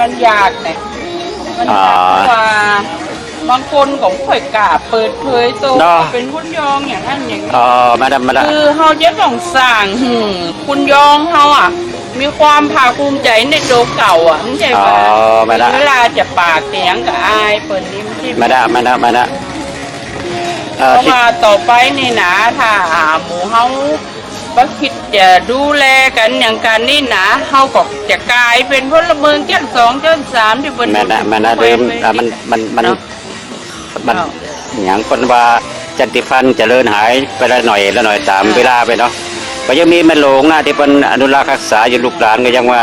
มันยากเนี่ยมันยากเพราะว่าบางคนก็ไม่ค่อยกล้าเปิดเผยตัวเนาะเป็นคุณยองอย่างนั้นอย่างนี้ อ๋อมาดามมาดามคือเขาจะต้องสร้างหืมคุณยองเขาอะ มีความภาคภูมิใจในตัวเก่าอะไม่ใช่อ๋อว่ามาดามเวลาจะปากเสียงกับอายเปิดนิ้มที่มาดามมาดามมาดามเอ่อเพราะที่ว่าต่อไปนี่นะถ้าหมูเฮาบ่คิด จะดูแลกันอย่างกันนี่นะเฮาก็จะกลายเป็นพลเมืองเจ้าสองเจ้าสามที่บนมาดามมาดามเดิมอะมันมันมันเนาะมันเนาะอย่างคนว่าจันติพันธ์เจริญหายไปละหน่อยละหน่อยตามเวลาไปเนาะก็ยังมีแม่หลงนะที่เป็นอนุรักษ์รักษาอยู่ลูกหลานก็ยังว่า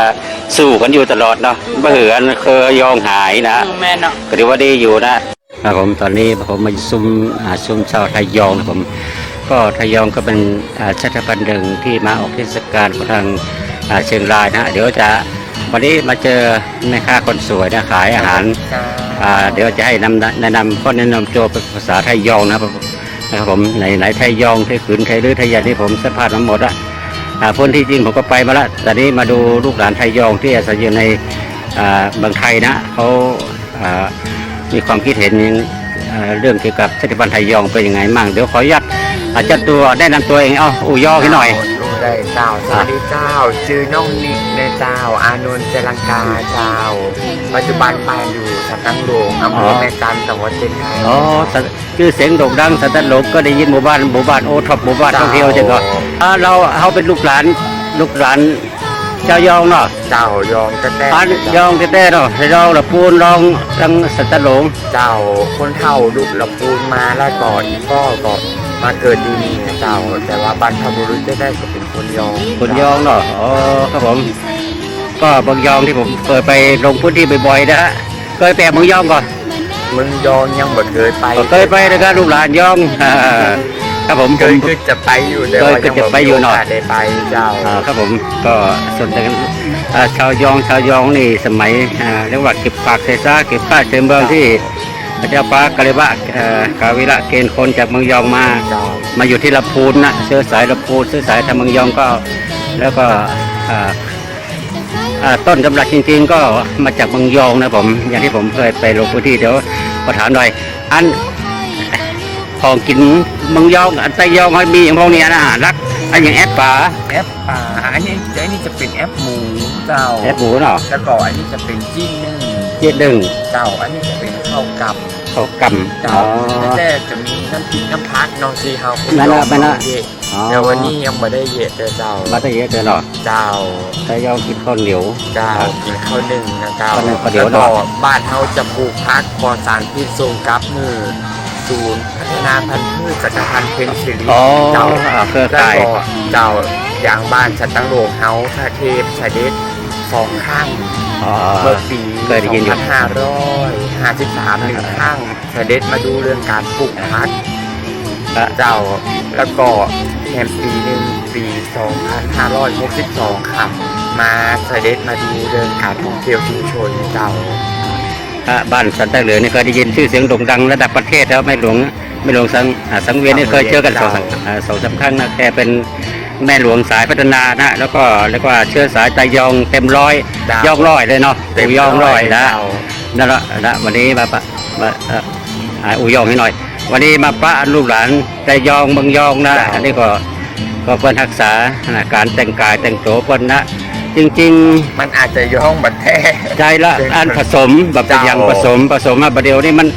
สู้กันอยู่ตลอดเนาะบ่เหือนเคยยองหายนะอืมแม่เนาะก็ถือว่าดีอยู่นะครับผมตอนนี้ผมมาซุ่มอ่าซุ่มชาวไทยยองนะผม ก็ไทยยองก็เป็นอ่าชาติพันธุ์หนึ่งที่มาออกเทศกาลของทางอ่าเชียงรายนะเดี๋ยวจะวันนี้มาเจอแม่ค้าคนสวยนะขายอาหารอ่าเดี๋ยวจะให้นำแนะนำข้อแนะนำตัวเป็นภาษาไทยยองนะครับนะครับผมไหนไหนไทยยองไทยขืนไทยลือไทยยันที่ผมสัมภาษณ์มาหมดอะอ่าพ้นที่จริงผมก็ไปมาละแต่นี้มาดูลูกหลานไทยยองที่อาศัยอยู่ในอ่าเมืองไทยนะเขาอ่ามีความคิดเห็นเอ่อเรื่องเกี่ยวกับชาติพันธุ์ไทยยองเป็นยังไงมั่งเดี๋ยวขออนุญาต อาจจะตัวแนะนำตัวเองเอ้าอูย่อให้หน่อยรู้ได้เจ้าสวัสดีเจ้า ชื่อน้องนิกในเจ้า อานนท์เจรังกาเจ้า ปัจจุบันไปอยู่สัตตังหลวงอำเภอแม่จันทร์จังหวัดเชียงรายอ๋อสัตชื่อเสียงโด่งดังสัตว์โลกก็ได้ยินหมู่บ้านหมู่บ้านโอท็อปหมู่บ้านท่องเที่ยวใช่ไหมอ่าเราเขาเป็นลูกหลานลูกหลานเจ้ายองเนาะเจ้ายองกระแตอ่านยองแท้ๆเนาะให้เราละปูนรองทังสัตว์โลงเจ้าคนเท่าลูกละปูนมาแล้วก่อนก็ก็ มาเกิดดีนี่เจ้าแต่ว่าบรรพบุรุษได้ได้ก็เป็นคนยองคนยองเนาะอ๋อครับผม ก็บางยองที่ผมเคยไปลงพื้นที่บ่อยๆนะฮะเคยไปเมืองยองก่อนมึงยองยังบ่เคยไปก็เคยไปนะครับลูกหลานยองอ่าครับผมเคผมยคือจะไปอยู่แต่ว่าเคยยังจะบ่ไปอยู่หน่อยมีโกาสได้ไปเจ้าอ่าครับผมก็ส่วนแต่อ่าชาวยองชาวยองนี่สมัยอ่าเรียกว่าเก็บปากเซซ่าเก็บผ้าเชิงเมืองที่ พระเจ้าฟ้ากาลิบะเอ่อกาวิระเกณฑ์คนจากเมืองยองมาเจ้ามาอยู่ที่ลำพูนนะเชื้อสายลำพูนเชื้อสายทางเมืองยองก็ แล้วก็อ่าอ่าต้นกำลังจริง ๆ ก็มาจากเมืองยองนะผม อย่างที่ผมเคยไปลงพื้นที่เดี๋ยวขอถามหน่อยอันของกินเมืองยองอันไตยองมันมีอย่างพวกนี้นะรักอันอย่างแอปป่าแอปป่าอันนี้อันนี้จะเป็นแอปหมูเจ้าแอปหมูเนาะแล้วก็อันนี้จะเป็นจิ้นนึ่งเจ็ดดึงเจ้าอันนี้จะเป็น ข้าวกับเขากำเจ้าอ๋อ แต่จะมีน้ำพริกน้ำพักน้องซีเฮานั่นน่ะนั่นน่ะ เยอ๋อแต่วันนี้ยังไม่ได้เยะเลยเจ้ามาตั้งเยอะเจอเนาะเจ้าไตยองกินข้าวเหนียว เจ้ากินข้าวหนึ่งนะเจ้าข้าวหนึ่งข้าวเดียวแล้วก็เนาะบ้านเฮาจะปลูกพักปลอดสารพิษส่งกลับมือศูนย์พัฒนาพันธุ์พืชจักรพันธ์เพนซิลิอ๋อเจ้าอ่าเครือแล้วข่ายก็เจ้าอย่างบ้านชัดตั้งโลกเฮาท่าเทพชายเดช สองข้างอ๋อ เมื่อปีเคยได้ยินอยู่ 2553หนึ่งข้างชายเดชมาดูเรื่องการปลูกพักอะเจ้าแล้วก็แถมปีหนึ่งปี2562ค่ะมาชายเดชมาดูเรื่องการท่องเที่ยวชุมชนเจ้าอะบ้านสันตะเหลือนี่เคยได้ยินชื่อเสียงโด่งดังระดับประเทศแล้วไม่หลวง ไม่หลวงสังอ่าสังเวียนนี่เคยเจอกันสองสามอ่าสองสามครั้งนะแกเป็นแม่หลวงสายพัฒนานะแล้วก็แล้วก็เชื้อสายไตยองเต็มร้อยดาว ยองร้อยเลยเนาะเต็มอูยองร้อยนะเจ้านั่นแหละนะวันนี้มาปะมาเอ่ออ่าอูยองให้หน่อย วันนี้มาปะลูกหลานไตยองเมืองยองนะจ้ะอันนี้ก็ก็เพิ่นรักษานะการแต่งกายแต่งตัวเพิ่นนะ จริงๆมันอาจจะย่องบัดแท้ใจละอันผสมแบบเป็นอย่างผสมผสมมาประเดี๋ยวนี้มัน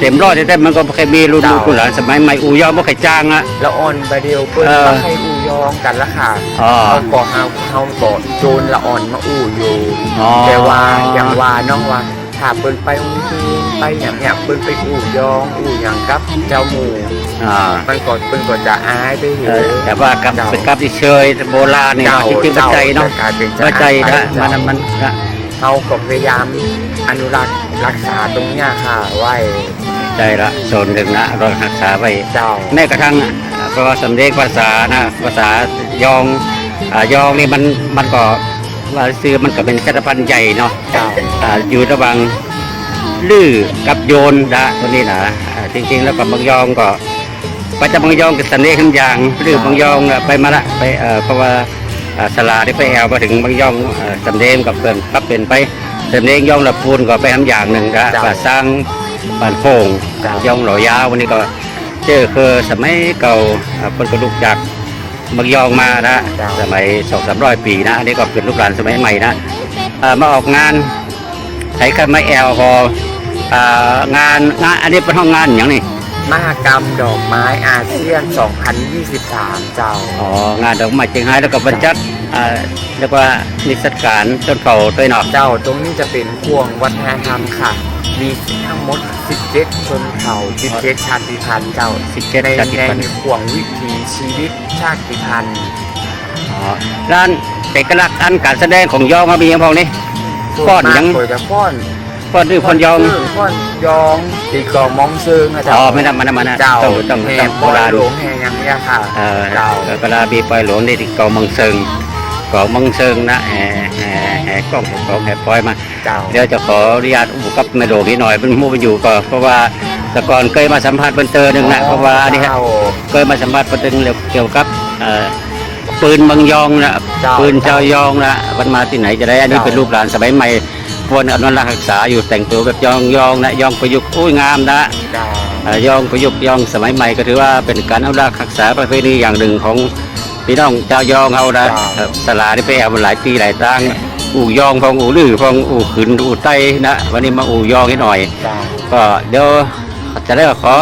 เต็มรอดแต่มันก็เคยมีรุ่นลูกรุ่นหลานสมัยใหม่อูยอมบ่เคยจ้างอะ แล้วอ่อนไปเดียวเพิ่นเออมาให้อูยองกันละค่ะอ๋อเขาก็เฮาเฮาก็โจรละอ่อนมาอู้อยู่อ๋อ แต่ว่าอย่างว่าน้องว่าถ้าเปิ้นไปโรงเรียนไปอย่างเนี้ยเปิ้นไปอู้ยองอู้อย่างกับ เจ้าหมู่อ่ามันก็เปิ้นก็จะอายไปเห็เออแต่ว่ากับเป็นกับที่เชยโบราณนี่เจ้าจริงๆปัจจัยเนาะกลายเป็นปัจจัยนะเจ้ามันมันนะ เฮาก็พยายามอนุรักษ์รักษาตรงเนี้ยค่ะไว้ใจละโซนหนึ่งนะเรารักษาไว้เจ้าแม้กระทั่งอ่าเพราะว่าสำเร็จภาษานะภาษายองอ่ายองนี่มันมันก็ว่าซื้อมันก็เป็นชาติพันธุ์ใหญ่เนาะเจ้าอ่าอยู่ระหว่างลื้อกับโยนนะตัวนี้นะอ่าจริงๆแล้วกับบางยองก็ไปจากบางยองกับสันเดชขึ้นยางลื้อบางยองน่ะไปมาละไปเอ่อเพราะว่าอ่า สลาได้ไปแอลมาถึงบางยองเอ่อสันเดชกับเพื่อนปรับเปลี่ยนไปสำเนียงย่องละปูนก็ไปทำอย่างหนึ่งก็จ้ะก็สร้างบ้านโพงจ้ะย่องหล่อยาววันนี้ก็เจอคือสมัยเก่าอ่าคนกระลุกจากเมืองยองมานะสมัยสองสามร้อยปีนะอันนี้ก็เป็นลูกหลานสมัยใหม่นะอ่ามาออกงานไทยกันไม่แอลพออ่างานงานอันนี้เป็นห้องงานอย่างนี้ มหกรรมดอกไม้อาเซียน 2023 เจ้า อ๋องานดอกไม้เชียงไฮ้แล้วก็บรรจัดอ่าเรียกว่านิทรรศการต้นเผาตัวยหนอกเจ้าตรงนี้จะเป็นพวงวัฒนธรรมค่ะ มีทั้งหมด 17 ชนเผ่า 17 ชาติพันธุ์เจ้า17ในชาติพันธุ์ในพวงวิถีชีวิตชาติพันธุ์อ๋อร้านเอกลักษณ์อันการแสดงของยองเขามีอย่างพวกนี้ฟ้อนยังส่วมากจะฟ้อน ป้อนดื้อป้อนยองซึ่ฟ้อนยองตีกลองมองซึ่งนะอ๋เจ้าอไม่นำมานะมานะเจ้าต้องต้องแห่ต้องปโบอยราณหลวงแห่ยังเนี่ยค่ะเออเจ้าเวลาบีปล่อยหลวงนี่ที่เกามังเซิงเกามังเซิงนะแห่แห่แห่กล้องแห่กล้องแห่ปล่อยมาเจ้าเดี๋ยวจะขออนุญาตอุปกับแม่โดงนิดหน่อยเป็นหมู่ไปอยู่ก็เพราะว่าแต่ก่อนเคยมาสัมภาษณ์เพิ่นเตอหนึ่งนะเพราะว่าอันนี่ครับเจ้าเคยมาสัมภาษณ์ประเด็นเกี่ยวกับเอ่อปืนบางยองนะเจ้าปืนเจ้ายองนะมันมาที่ไหนจะได้อันนี้เจ้าเป็นรูปหลานสมัยใหม่ ควรอนุรักษ์รักษาอยู่แต่งตัวแบบยองยองนะยองประยุกต์อุ้ยงามนะเจ้าเอ่อยองประยุกต์ยองสมัยใหม่ก็ถือว่าเป็นการอนุรักษ์รักษาประเพณีอย่างหนึ่งของพี่น้องเจ้ายองเอานะเอ่อสลาที่ไปเอามาหลายปีหลายตั้งอู่ยองพองอู่ลือพองอู่ขืนอู่ไต้นะ วันนี้มาอู่ยองให้หน่อยเจ้าก็เดี๋ยวจะได้ขอ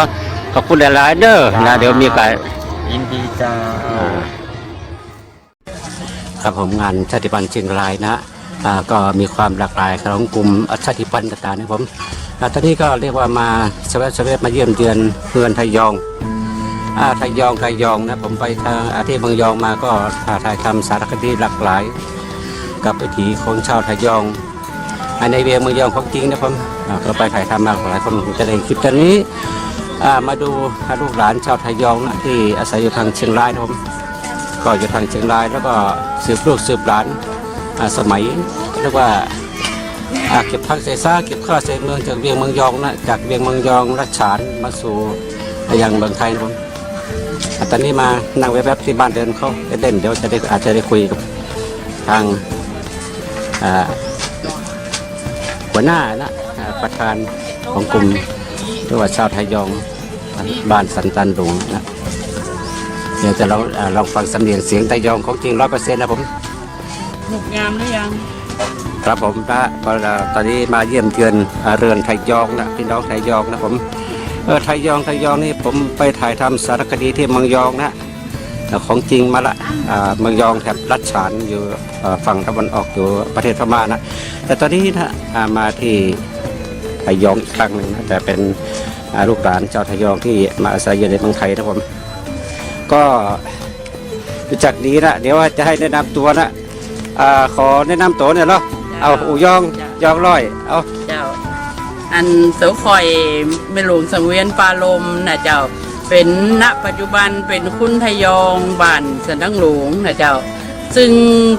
ขอบคุณหลายๆเด้อนะเดี๋ยวมีโอกาสยินดีเจ้าครับผมงานชาติพันธุ์เชียงรายนะอ่า ก็มีความหลากหลายของกลุ่มชาติพันธุ์ต่างๆนะผมอ่าตอนนี้ก็เรียกว่ามาสวัสดีมาเยี่ยมเยือนเพื่อนไทยยองอาไทยยองไทยยองนะผมไปทางอาที่เมืองยองมาก็ถ่ายทำสารคดีหลากหลาย กับวิถีของชาวไทยยองในเวียงเมืองยองของจริงนะผมก็ไปถ่ายทำมาหลายคนจะได้คลิปตอนนี้มาดูลูกหลานชาวไทยยองนะที่อาศัยอยู่ทางเชียงรายนะผมก็อยู่ทางเชียงรายแล้วก็สืบลูกสืบหลาน สมัยเรียกว่าอาเก็บพักเสซ่าเก็บข้าวเศษเมืองจากเวียงเมืองยองนะจากเวียงเมืองยองรัชฉานมาสู่ยังเมืองไทยนะผมตอนนี้มานั่งแวบๆที่บ้านเดินเขาเด่นเดี๋ยวจะได้อาจจะได้คุยกับทางหัวหน้านะประธานของกลุ่มเรียกว่าชาวไทยยองบ้านสันตันหลวงนะเดี๋ยวจะลองเอ่อลองฟังสำเนียงเสียงไตยองของจริงร้อยเปอร์เซ็นต์นะผม หนุกงามหรือยัง ครับผมนะตอนนี้มาเยี่ยมเยือนเรือนไทยยองนะพี่น้องไทยยองนะผมเออไทยยองไทยยองนี่ผมไปถ่ายทำสารคดีที่เมืองยองนะของจริงมาละอ่าเมืองยองแถบรัชฉานอยู่ฝั่งตะวันออกอยู่ประเทศพม่านะแต่ตอนนี้นะมาที่ไทยยองอีกครั้งหนึ่งนะแต่เป็นลูกหลานเจ้าไทยยองที่มาอาศัยอยู่ในเมืองไทยนะผมก็รู้จักดีนะเดี๋ยวว่าจะให้แนะนำตัวนะ อ่าขอแนะนำตัวเนี่อยเหรอเอาอูยองยองร้อยเอาเจ้า อันเสือคอยเมหลวงสังเวียนปลาลมนะเจ้า เป็นณปัจจุบันเป็นคุณทยองบ้านสันดังหลวงนะเจ้า ซึ่ง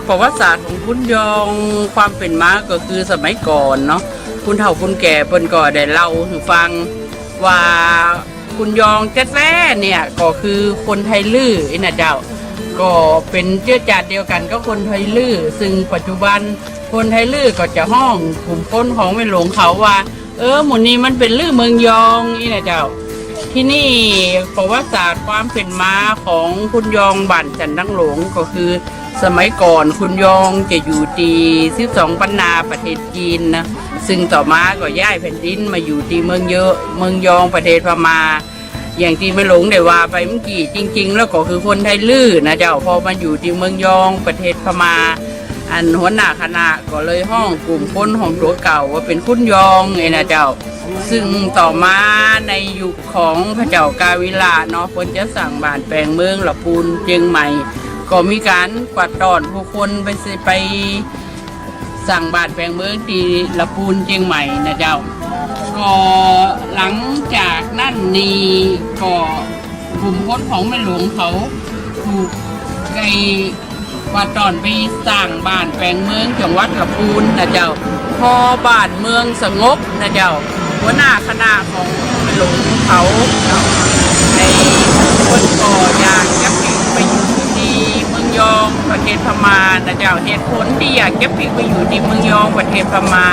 ประวัติศาสตร์ของคุณยองความเป็นมาก็คือสมัยก่อนเนาะคุณเฒ่าคุณแก่เพิ่นก็ได้เล่าให้ฟังว่าคุณยองแท้ๆเนี่ยก็คือคนไทยลื้อไอ้นะเจ้า ก็เป็นเชื้อจาดเดียวกันก็คนไทยลื้อซึ่งปัจจุบันคนไทยลื้อก็จะห้องกลุ่มคนของแม่หลวงเขาว่า เออหมู่นี้มันเป็นลื้อเมืองยองนี่นะเจ้า ที่นี่ประวัติศาสตร์ความเป็นมาของคุณยองบั่นจันดังหลงก็คือ สมัยก่อนคุณยองจะอยู่ที่12ปันนาประเทศจีนนะซึ่งต่อมาก็ย้ายแผ่นดินมาอยู่ที่เมืองเยอะ เมืองยองประเทศพม่า อย่างที่ไม่หลงได้ว่าไปเมื่อกี้จริง ๆ แล้วก็คือคนไทยลื้อนะเจ้าพอมาอยู่ที่เมืองยองประเทศพม่าอันหัวหน้าคณะก็เลยห้องกลุ่มคนของตัวเก่าว่าเป็นคุณยองไงนะเจ้า ซึ่งต่อมาในยุคของพระเจ้ากาวิลาเนาะคนจะสั่งบานแปลงเมืองละปูนเจียงใหม่ ก็มีการกวาดตอนผู้คนไปไปสั่งบานแปลงเมืองที่ละปูนเจียงใหม่นะเจ้าก็ งจากนั่นนี่ก็กลุ่มคนของแม่หลวงเขาถูกไกกวาดตอนไปสร้างบ้านแปลงเมืองจังหวัดละปูนนะเจ้า พอบ้านเมืองสงบนะเจ้า หัวหน้าคณะของแม่หลวงเขาในคนก่ออยากจะไปอยู่ที่เมืองยองประเทศพม่านะเจ้าเหตุผลที่อยากจะพลิกไปอยู่ที่เมืองยองประเทศพม่า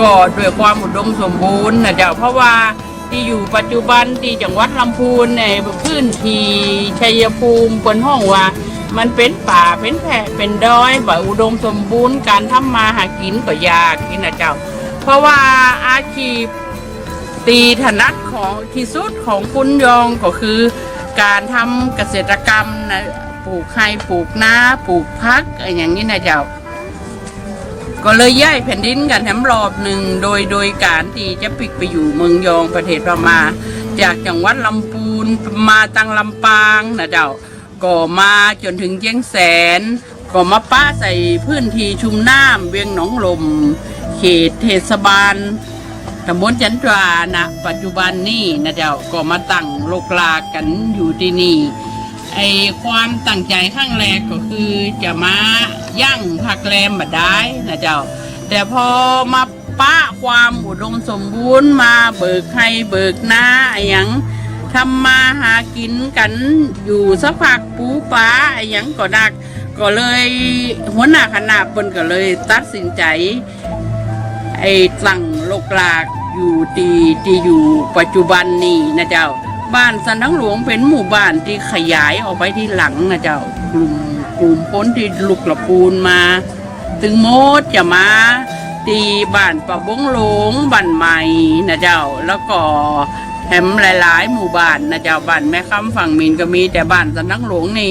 ก็ด้วยความอุดมสมบูรณ์นะเจ้าเพราะว่าที่อยู่ปัจจุบันที่จังหวัดลำพูนในพื้นที่ชัยภูมิบนห้องว่า มันเป็นป่าเป็นแผ่เป็นดอยแบบอุดมสมบูรณ์การทำมาหากินก็ยากนี่นะเจ้า เพราะว่าอาชีพตีถนัดของที่สุดของคุณยองก็คือการทำเกษตรกรรมนะปลูกไร่ปลูกนาปลูกพักอะไรอย่างนี้นะเจ้า ก็เลยย้ายแผ่นดินกันแถมรอบหนึ่งโดยโดยการที่จะปิกไปอยู่เมืองยองประเทศพม่าจากจังหวัดลำพูนมาตังลำปางนะเจ้าก็มาจนถึงเจียงแสนก็มาป้าใส่พื้นที่ชุมน้ำเวียงหนองลม เขตเทศบาลตำบลจันทรานะปัจจุบันนี่นะเจ้าก็มาตั้งโลกลากันอยู่ที่นี่ ไอความตั้งใจข้างแรกก็คือจะมาย่างผักแรมมาได้นะเจ้า แต่พอมาป้าความอุดมสมบูรณ์มาเบิกให้เบิกหน้าไอหยังทำมาหากินกันอยู่สักพักปูป้าไอหยังก็ดัก ก็เลยหัวหน้าคณะเปิ้นก็เลยตัดสินใจ ไอ้ตั้งโลกลากอยู่ที่ที่อยู่ปัจจุบันนี่นะเจ้า บ้านสันทั้งหลวงเป็นหมู่บ้านที่ขยายออกไปที่หลังนะเจ้ากลุ่มกลุ่มพ้นที่ลุกละปูนมา ถึงโมดจะมาตีบ้านปะบงหลงบ้านใหม่นะเจ้า แล้วก็แถมหลาย ๆ หมู่บ้านนะเจ้าบ้านแม่คำฝั่งมินก็มีแต่บ้านสันทั้งหลวงนี่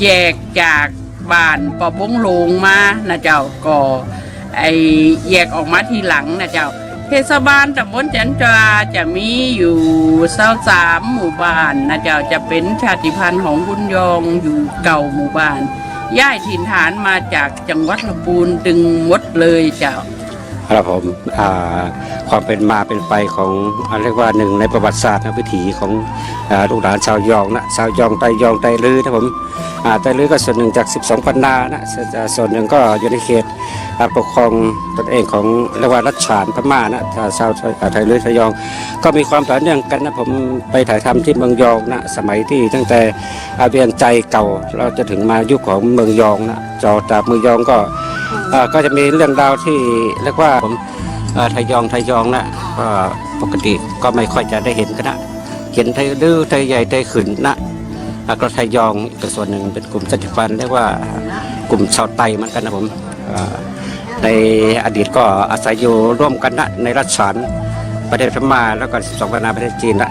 แยกจากบ้านปะบงหลงมานะเจ้าก็ไอแยกออกมาทีหลังนะเจ้า เทศบาลตำบลจันทราจะมีอยู่เศร้าสามหมู่บ้านนะเจ้าจะเป็นชาติพันธุ์ของบุญยองอยู่เก่าหมู่บ้านย้ายถิ่นฐานมาจากจังหวัดลำพูนดึงหมดเลยเจ้า ครับผมอ่าความเป็นมาเป็นไปของอ่าเรียกว่าหนึ่งในประวัติศาสตร์นะวิถีของอ่าลูกหลานชาวยองนะชาวยองไตยองไตลือนะผมอ่าไตลือก็ส่วนหนึ่งจาก 12ปันนานะส่วนส่วนหนึ่งก็อยู่ในเขต อ่าปกครองตนเองของเรียกว่ารัชฉานพม่านะชาวชาวอ่าไทยลือไทยยอง ก็มีความต่อเนื่องกันนะผมไปถ่ายทำที่เมืองยองนะสมัยที่ตั้งแต่อาเวียนใจเก่าเราจะถึงมายุคของเมืองยองนะจอจากเมืองยองก็ก็จะมีเรื่องราวที่เรียกว่าผมอ่อไทยยองไทยยองนะก็ปกติก็ไม่ค่อยจะได้เห็นกันนะเห็นไทยดื้อไทยใหญ่ไทยขืนนะก็ไทยยองอีกส่วนหนึ่งเป็นกลุ่มชาติพันธ์เรียกว่ากลุ่มชาวไตเหมือนกันนะผมอ่า ในอดีตก็อาศัยอยู่ร่วมกันนะในรัฐฉานประเทศพม่าแล้วก็12ปนาประเทศจีนละ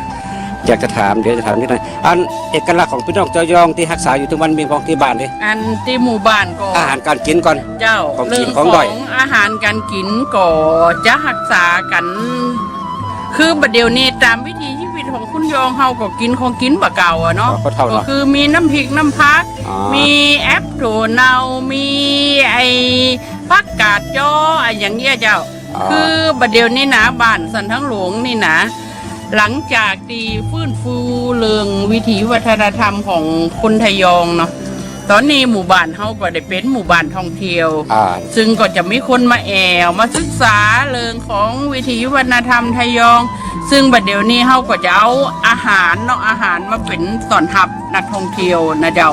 อยากจะถามเดี๋ยวจะถามนิดหน่อยอันเอกลักษณ์ของพี่น้องเจ้ายองที่รักษาอยู่ทุกวันมีของที่บ้านดิอันที่หมู่บ้านก็อาหารการกินก่อนเจ้าของกินเรื่องของขด้ออยงอาหารการกินก็จะรักษากัน คือบัดเดี๋ยวนี้ตามวิถีชีวิตของคุณยองเฮาก็กินของกินบะเก่าอะเนาะก็เท่าก็เนาะคือมีน้ำพริกน้ำพักอ๋อมีแอปโถเนามีไอ้ ผักกาดจ้อไอ้อย่างเงี้ยเจ้าคือบัดเดี๋ยวนี้นะบ้านสันทั้งหลวงนี่นะ หลังจากที่ฟื้นฟูเรื่องวิถีวัฒนธรรมของคนไทยองเนาะตอนนี้หมู่บ้านเฮาก็ได้เป็นหมู่บ้านท่องเที่ยว อ่า ซึ่งก็จะมีคนมาแอวมาศึกษาเรื่องของวิถีวัฒนธรรมไทยอง ซึ่งบัดเดี๋ยวนี้เฮาก็จะเอาอาหารเนาะอาหารมาเป็นสอนทับนักท่องเที่ยวนะเจ้า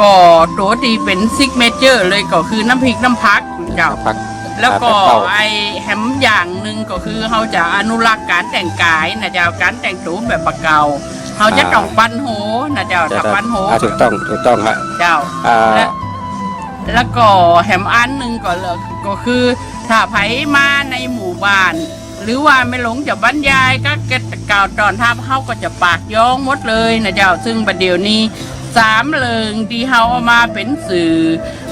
ก็ตัวที่เป็นซิกเมเจอร์เลยก็คือน้ำพริกน้ำพักเจ้า พัก แล้วก็อ่าเป็นเป้า ไอแฮมอย่างหนึ่งก็คือเขาจะอนุรักษ์การแต่งกายนะเจ้าการแต่งตัวแบบปะเก่าเขาจะต้องปั้นโหนะเจ้าถ้าปั้นโหอ่าถูกต้องถูกต้องฮะเจ้า อ่า และแล้วก็แฮมอันหนึ่งก็เลยก็คือ ถ้าไผมาในหมู่บ้าน หรือว่าไม่หลงจะบรรยายก็เกตกล่าวตอนทับเขาก็จะปากย้องหมดเลยนะเจ้าซึ่งประเดี๋ยวนี้ สามเริงที่เขาเอามาเป็นสื่อ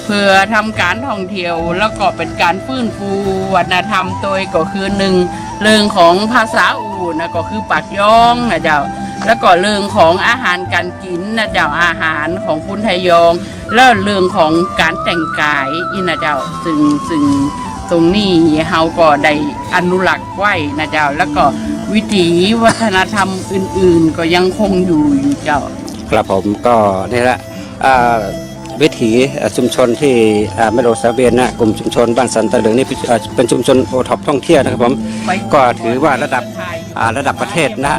เพื่อทำการท่องเที่ยวแล้วก็เป็นการฟื้นฟูวัฒนธรรมโดยก็คือหนึ่งเรื่องของภาษาอูนะก็คือปากย้องนะเจ้าแล้วก็เรื่องของอาหารการกินนะเจ้าอาหารของคุณไทยอง แล้วเรื่องของการแต่งกายอีนะเจ้าซึ่งซึ่งตรงนี้เฮาก็ได้อนุรักษ์ไว้นะเจ้า แล้วก็วิถีวัฒนธรรมอื่น ๆ ก็ยังคงอยู่อยู่เจ้า ครับผมก็นี่แหละวิถีชุมชนที่แม่โลสาเวียนนะกลุ่มชุมชนบ้านสันตะเหลืองนี่เป็นชุมชนโอท็อปท่องเที่ยวนะครับผมก็ถือว่าระดับระดับประเทศนะ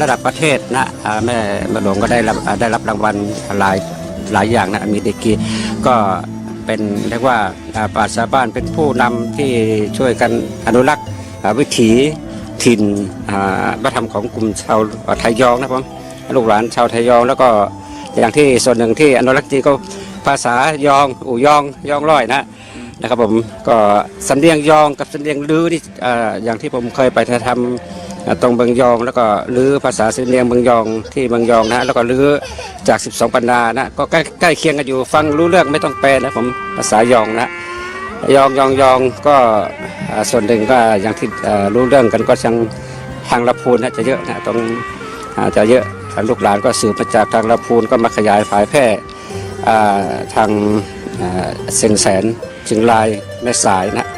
ระดับประเทศนะแม่แม่หลวงก็ได้รับได้รับรางวัลหลายหลายอย่างนะมีเด็กกีก็เป็นเรียกว่าอ่าปราชญ์บ้านเป็นผู้นำที่ช่วยกันอนุรักษ์วิถีถิ่นอ่าวัฒนธรรมของกลุ่มชาวไทยยองนะครับผม ลูกหลานชาวไทยยอง แล้วก็อย่างที่ส่วนหนึ่งที่อนุรักษ์จริงก็ภาษายองอู่ยองยองร้อยนะนะครับผมก็สำเนียงยองกับสำเนียงลือที่อย่างที่ผมเคยไปทำตรงเมืองยอง แล้วก็ลือภาษาสำเนียงเมืองยองที่เมืองยองนะแล้วก็ลือจาก 12 ปันนานะก็ใกล้ใกล้เคียงกันอยู่ฟังรู้เรื่องไม่ต้องแปลนะผมภาษายองนะยองยองยองก็ส่วนหนึ่งก็อย่างที่รู้เรื่องกันก็ยังทางละพูนนะจะเยอะนะตรงอาจะเยอะ ลูกหลานก็สืบมาจากทางละพูนก็มาขยายผายแพร่าทางเสียงแสนเชียงรายแม่สายนะ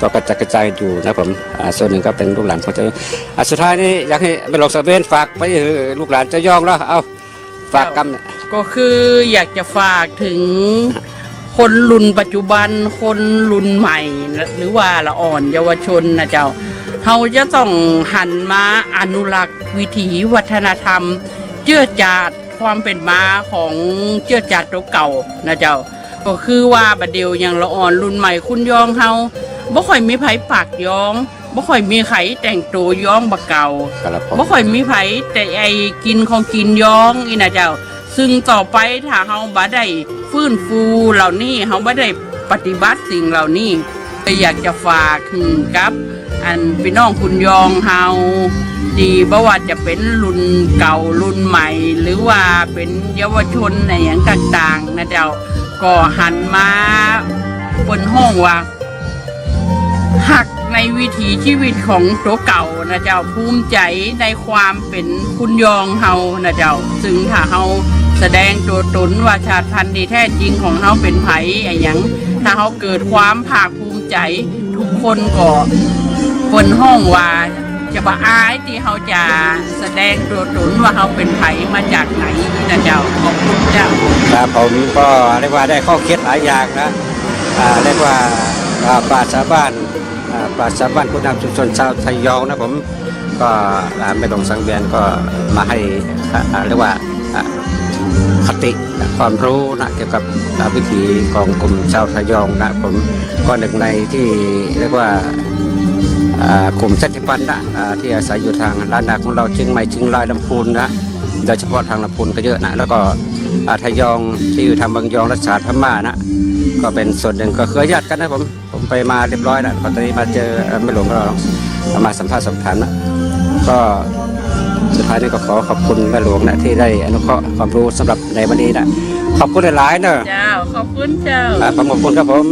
ก็กระจายกระจายอยู่นะผมส่วนหนึ่งก็เป็นลูกหลานของเจ้าสุดท้ายนี้อยากให้ไปลงสเวนฝากไปลูกหลานเจ้าย่องแล้วเอาฝากกำเนี่ยก็คืออยากจะฝากถึงคนรุ่นปัจจุบันคนรุ่นใหม่ หรือว่าละอ่อนเยาวชนนะเจ้าเราจะต้องหันมาอนุรักษ์วิถีวัฒนธรรม เจื้อจาดความเป็นมาของเจื้อจาดตัวเก่านะเจ้า ก็คือว่าบัดเดียวอย่างละอ่อนรุ่นใหม่คุณยองเฮาบ่ค่อยมีไผปากยองบ่ค่อยมีใครแต่งตัวยองบักเก่าครับผมบ่ค่อยมีไผแต่ไอ้กินของกินย้องอีนะเจ้า ซึ่งต่อไปถ้าเฮาบ่ได้ฟื้นฟูเหล่านี้เฮาบ่ได้ปฏิบัติสิ่งเหล่านี้ก็อยากจะฝากถึงกับ อันพี่น้องคุณยองเฮา ดีบ่ว่าจะเป็นรุ่นเก่ารุ่นใหม่ หรือว่าเป็นเยาวชนในอย่างต่างๆนะเจ้าก็หันมาบนห้องว่าหักในวิถีชีวิตของตัวเก่านะเจ้าภูมิใจในความเป็นคุณยองเฮานะเจ้าซึ่งถ้าเฮาแสดงตัวตนว่าชาติพันธุ์ที่แท้จริงของเฮาเป็นไผไอ้หยังถ้าเฮาเกิดความภาคภูมิใจ ทุกคนก็บนห้องว่า จะบาอายที่เฮาจะแสดงตัวตนว่าเฮาเป็นไผมาจากไหนนะเจ้าขอบคุณเจ้าครับผมก็เรียกว่าได้ข้อคิดหลายอย่างนะอ่าเรียกว่าอ่าปราชญ์บ้านอ่าปราชญ์บ้านผู้นำชุมชนชาวไทยยองนะผมก็อ่าไม่ต้องสังเวียนก็มาให้อ่าอ่าเรียกว่าอ่าคตินะความรู้นะเกี่ยวกับอ่าวิถีของกลุ่มชาวไทยยองนะผมก็หนึ่งในที่เรียกว่า กลุ่มชาติพันธุ์นะอ่าที่อาศัยอยู่ทางล้านนาของเราเชียงใหม่เชียงรายลำพูนนะโดยเฉพาะทางลำพูนก็เยอะนะแล้วก็อ่าทยองที่อยู่ทางบางยองรัชชาพม่านะก็เป็นส่วนหนึ่งก็เคยญาติกันนะผมผมไปมาเรียบร้อยแล้วพอตอนนี้มาเจอเอ่อไม่หลวงก็มาสัมภาษณ์สอบถามนะก็สุดท้ายนี้ก็ขอขอบคุณแม่หลวงนะที่ได้อนุเคราะห์ความรู้สำหรับในวันนี้นะขอบคุณหลายๆเนอะเจ้าขอบคุณเจ้าครับผมขอบคุณครับผม